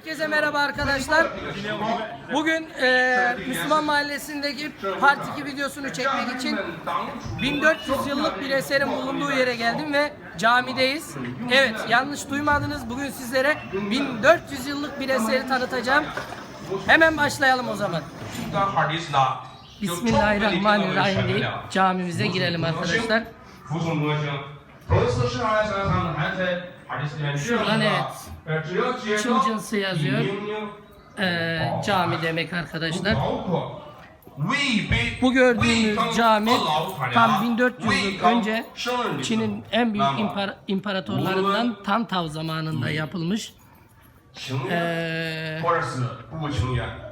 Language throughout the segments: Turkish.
Herkese merhaba arkadaşlar. Bugün eee, Müslüman Mahallesi'ndeki Part 2 videosunu çekmek için 1400 yıllık bir eserin bulunduğu yere geldim ve camideyiz. Evet yanlış duymadınız. Bugün sizlere 1400 yıllık bir eseri tanıtacağım. Hemen başlayalım o zaman. Bismillahirrahmanirrahim deyip camimize girelim arkadaşlar. Şuradan evet. Children'sı yazıyor. Ee, cami demek arkadaşlar. Bu gördüğünüz cami tam 1400 yıl önce Çin'in en büyük impar imparatorlarından Tan Tav zamanında yapılmış. Ee,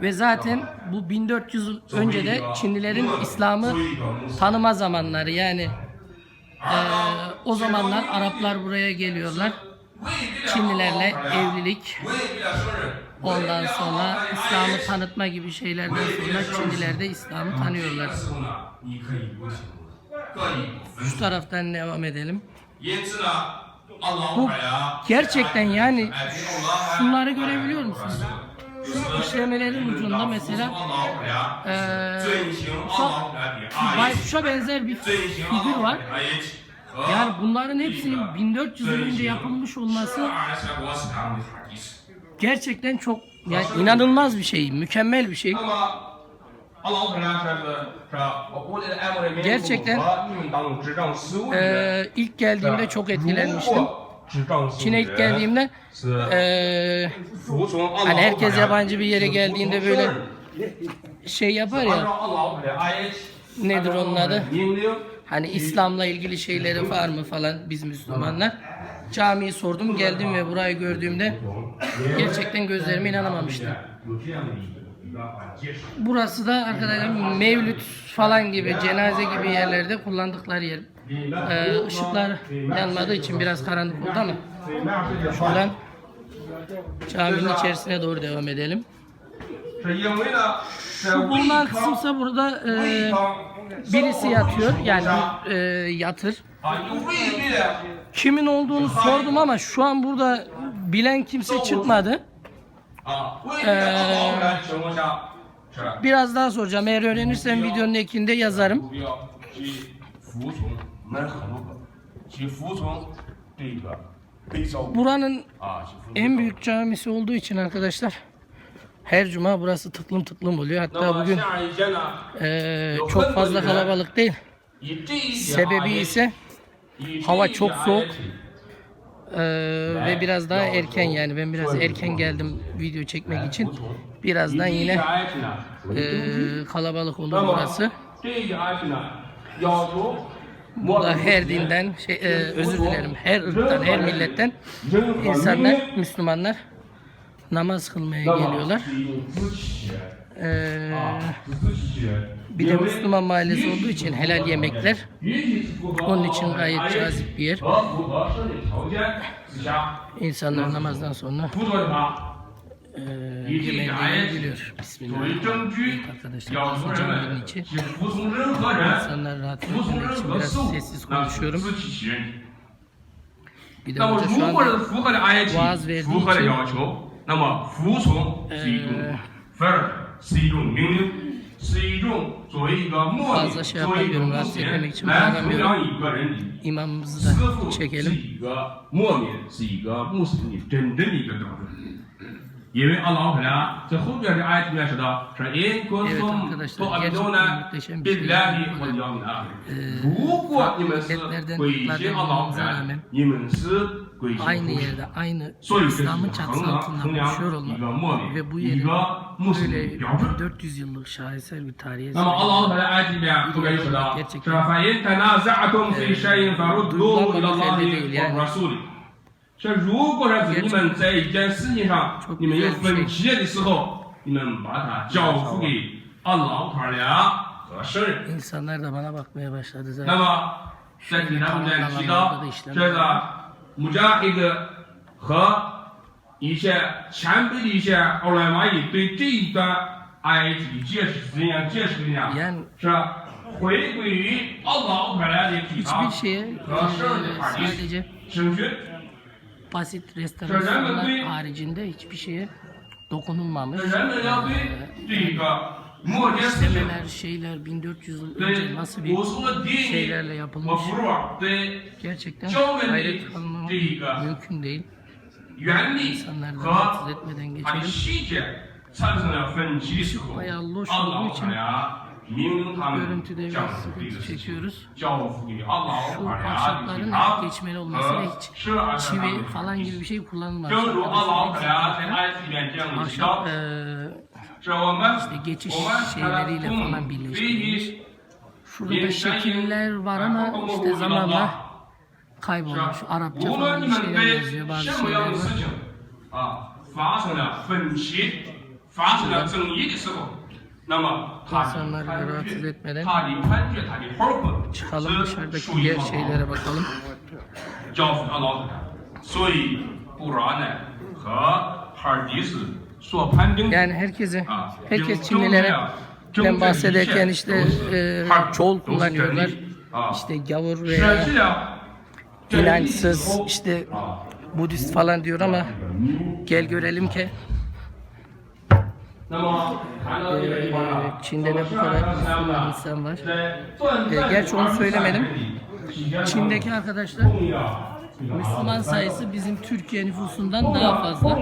ve zaten bu 1400 yıl önce de Çinlilerin İslam'ı tanıma zamanları. Yani e, o zamanlar Araplar buraya geliyorlar. Çinlilerle evlilik ondan sonra İslam'ı tanıtma gibi şeylerden sonra Çinliler de İslam'ı tanıyorlar. Şu taraftan devam edelim. Bu gerçekten yani şunları görebiliyor musunuz? Şu işlemelerin ucunda mesela e, ee, şu, şu benzer bir figür var. Yani bunların hepsinin 1400 yıl önce yapılmış olması gerçekten çok yani inanılmaz bir şey, mükemmel bir şey. Gerçekten e, ilk geldiğimde çok etkilenmiştim. Çin'e ilk geldiğimde e, hani herkes yabancı bir yere geldiğinde böyle şey yapar ya nedir onun adı? Hani İslam'la ilgili şeyleri var mı falan biz Müslümanlar. Camiyi sordum geldim ve burayı gördüğümde gerçekten gözlerime inanamamıştım. Burası da arkadaşlar mevlüt falan gibi cenaze gibi yerlerde kullandıkları yer. Ee, ışıklar yanmadığı için biraz karanlık oldu ama şuradan caminin içerisine doğru devam edelim. Şu bulunan kısımsa burada e, birisi yatıyor yani e, yatır. Kimin olduğunu sordum ama şu an burada bilen kimse çıkmadı. Ee, biraz daha soracağım. Eğer öğrenirsem videonun ekinde yazarım. Buranın en büyük camisi olduğu için arkadaşlar. Her cuma burası tıklım tıklım oluyor. Hatta bugün e, çok fazla kalabalık değil. Sebebi ise hava çok soğuk. Ee, ve biraz daha erken yani. Ben biraz erken geldim video çekmek için. Birazdan yine e, kalabalık olur burası. Burada her dinden, şey, e, özür dilerim. Her ırktan, her milletten insanlar, Müslümanlar namaz kılmaya geliyorlar. Ee, bir de Müslüman mahallesi olduğu için helal yemekler. Onun için gayet cazip bir yer. İnsanlar namazdan sonra e, yemeğini yiyebiliyor. Bismillahirrahmanirrahim. Arkadaşlar konuşacağım için. İnsanlar rahat etmek için biraz sessiz konuşuyorum. Bir de burada şu anda vaaz verdiği için 那么服从是一种呃反而是一种命令，是一种作为一个默 Fazla 念， şey 作为一 yapamıyorum, 种 rahatsız 目 etmemek 前 için 来衡 bağıramıyorum. 量一个人的 imamımızı 师 da 傅是 çekelim. 一个默念，是一个穆斯林真正的一个标准。 因为阿拉克呢，在后边的ayet 里面说到，说 in kuntum tu'minuna billahi wal yawmil akhir。如果你们是归信阿拉克，你们是归信 aynı 后世。 yerde aynı 所以这是 İslam'ın 衡 çatısı 量 altında 衡量 yaşıyor 一个 olmak 默念， ve bu 一 yerin 个穆斯 böyle 林标准。 400 yıllık şaheser bir tarihe 那么 sahip. 阿拉克在埃及里面后面 说如果说你们在一件事情上你们有分歧的时候，你们把它交付给阿老他俩和圣人。那么在经上面提到，这个穆加一个和一些前辈的一些奥莱马伊对这一段埃及的解释怎样解释的呢？是？回归于阿老他俩的主张和圣人的法律圣训。basit restorasyonlar haricinde hiçbir şeye dokunulmamış. Simeler şeyler 1400 yıl önce nasıl bir şeylerle yapılmış gerçekten hayret kalmamam mümkün değil. İnsanları da rahatsız etmeden geçelim. Bayağı loş olduğu için Görüntüde 将 biraz 这个 sıkıntı 事情 çekiyoruz. 交付给阿拉 Şu 法呀的 ahşapların 警察 geçmeli olması ve 和 hiç 十二 çivi falan gibi bir şey kullanılmamış. 正如阿拉法呀在 Arkadaşlar, 埃及里面这样的提 Ahşap 到， eee 是我们 işte geçiş 我们 şeyleriyle 从 falan 唯 birleştirilmiş. 一 Şurada şekiller var ama işte zamanla kaybolmuş. 是吧？ Arapça 无论 falan 你 bir 们 şeyler 对 yazıyor, bazı 什么 şeyler 样的 var. 事情啊发生了分歧、发生了争议的时候， 那么他的 İnsanları 判 rahatsız 决、 etmeden 他的判决、他的后果 çıkalım 是 dışarıdaki 属于 diğer 阿 şeylere bakalım. 交付阿拉的。所以，古然呢和哈尔迪斯所判定的 Yani herkese, 啊， herkes 正 Çinlilere 正 ben 正 bahsederken 一切 işte 都是 e, 哈 çoğul 都是真 kullanıyorlar. 理啊， İşte gavur 舍 veya 弃了真理以 inançsız 后 işte 啊。 Budist falan diyor ama gel görelim ki Çin'de de bu kadar Müslüman insan var. Ee, gerçi onu söylemedim. Çin'deki arkadaşlar Müslüman sayısı bizim Türkiye nüfusundan daha fazla.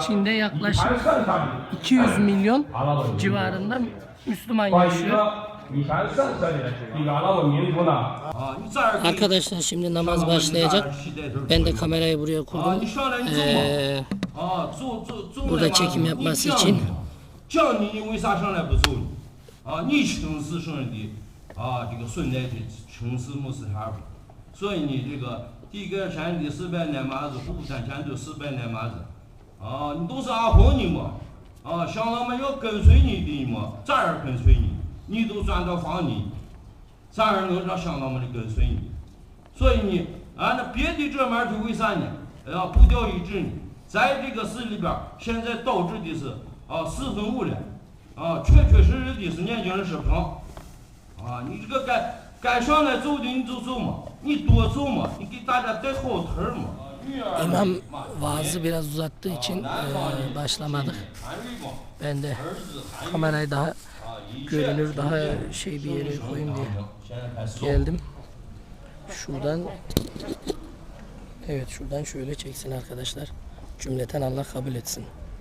Çin'de yaklaşık 200 milyon civarında Müslüman yaşıyor. Arkadaşlar şimdi namaz başlayacak. Ben de kamerayı buraya kurdum. Ee, burada çekim yapması için. 讲你，你为啥上来不走呢？啊，你请是圣人的啊，这个顺带的请是穆斯塔布，所以你这个地格山的四百年麻子，虎山山的四百年麻子，啊，你都是阿訇的嘛，啊，乡老们要跟随你的嘛，咋样跟随你？你都转到房里，咋样能让乡老们的跟随你？所以呢，啊，那别的这门就为啥呢？啊，步调一致呢，在这个市里边，现在导致的是啊四分五裂，啊，确确实实的是年轻人吃不上，啊，你这个该该上来走的你就走嘛，你多走嘛，你给大家带好腿儿嘛。 İmam vaazı biraz uzattığı için e, başlamadık. Ben de kamerayı daha görünür, daha şey bir yere koyayım diye geldim. Şuradan Evet şuradan şöyle çeksin arkadaşlar. Cümleten Allah kabul etsin.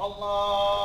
Allah!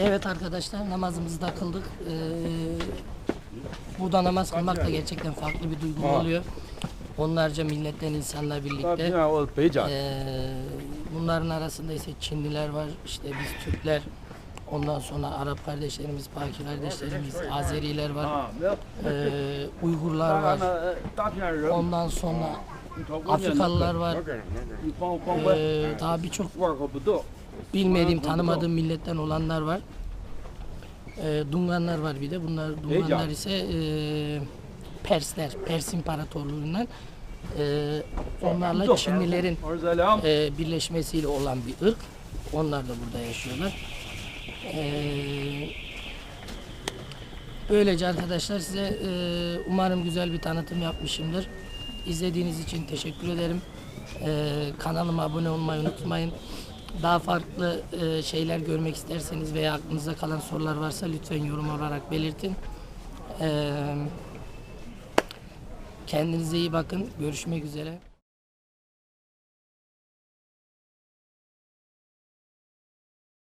Evet arkadaşlar namazımızı da kıldık. Ee, burada namaz kılmak da gerçekten farklı bir duygu oluyor. onlarca milletten insanla birlikte. Ee, bunların arasında ise Çinliler var, işte biz Türkler, ondan sonra Arap kardeşlerimiz, Paki kardeşlerimiz, Azeriler var, ee, Uygurlar var, ondan sonra Afrikalılar var, ee, daha birçok bilmediğim, tanımadığım milletten olanlar var. Ee, Dunganlar var bir de. Bunlar Dunganlar ise ee, Persler, Pers İmparatorluğu'ndan ee, onlarla Çinlilerin ee, birleşmesiyle olan bir ırk. Onlar da burada yaşıyorlar. Ee, böylece arkadaşlar size ee, umarım güzel bir tanıtım yapmışımdır. İzlediğiniz için teşekkür ederim. Ee, kanalıma abone olmayı unutmayın. Daha farklı ee, şeyler görmek isterseniz veya aklınızda kalan sorular varsa lütfen yorum olarak belirtin. Ee, kendinize iyi bakın. Görüşmek üzere.